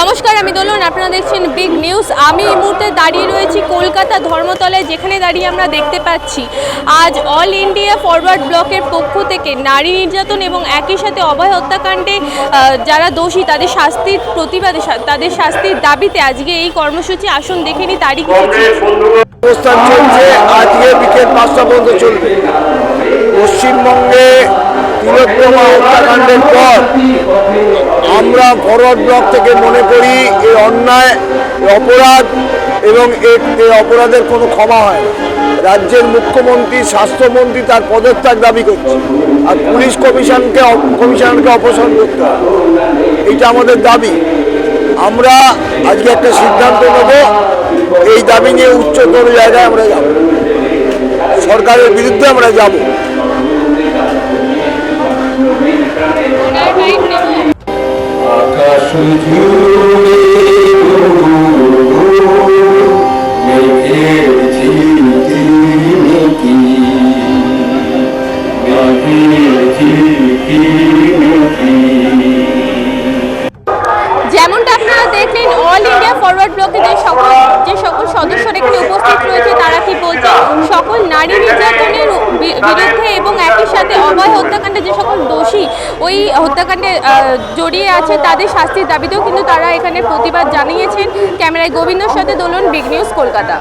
নমস্কার আমি দোলন আপনারা দেখছেন বিগ নিউজ আমি এই মুহূর্তে দাঁড়িয়ে রয়েছি কলকাতা ধর্মতলায় যেখানে দাঁড়িয়ে আমরা দেখতে পাচ্ছি আজ অল ইন্ডিয়া ফরওয়ার্ড ব্লকের পক্ষ থেকে নারী নির্যাতন এবং একই সাথে অভয় হত্যাকাণ্ডে যারা দোষী তাদের শাস্তির প্রতিবাদে তাদের শাস্তির দাবিতে আজকে এই কর্মসূচি। আসুন দেখে নি তারিখ। অবস্থান চলছে আজকে বিকেল পাঁচটা পর্যন্ত চলবে। পশ্চিমবঙ্গে তিলোত্তমা হত্যাকাণ্ডের পর আমরা ফরওয়ার্ড ব্লক থেকে মনে করি এই অন্যায় অপরাধ এবং এই অপরাধের কোনো ক্ষমা হয় রাজ্যের মুখ্যমন্ত্রী, স্বাস্থ্যমন্ত্রী তার পদত্যাগ দাবি করছে। আর পুলিশ কমিশনকে কমিশনারকে অপসারণ করতে এটা আমাদের দাবি। আমরা আজকে একটা সিদ্ধান্ত নেব, এই দাবি নিয়ে উচ্চতর জায়গায় আমরা যাব। সরকারের বিরুদ্ধে আমরা যাব। আকাশ যেমনটা আপনারা দেখলেন অল ইন্ডিয়া ফরওয়ার্ড ব্লকে সকল যে সকল সদস্যরা এখানে উপস্থিত রয়েছে, তারা কি বলছে সকল নারী নির্যাতনের বিরুদ্ধে এবং একই সাথে অভয় হত্যাকাণ্ডে যে দোষী। ওই হত্যাকাণ্ডে জড়িয়ে আছে তাদের শাস্তির দাবিতেও কিন্তু তারা এখানে প্রতিবাদ জানিয়েছেন। ক্যামেরায় গোবিন্দর সাথে দোলন বিগ নিউজ কলকাতা।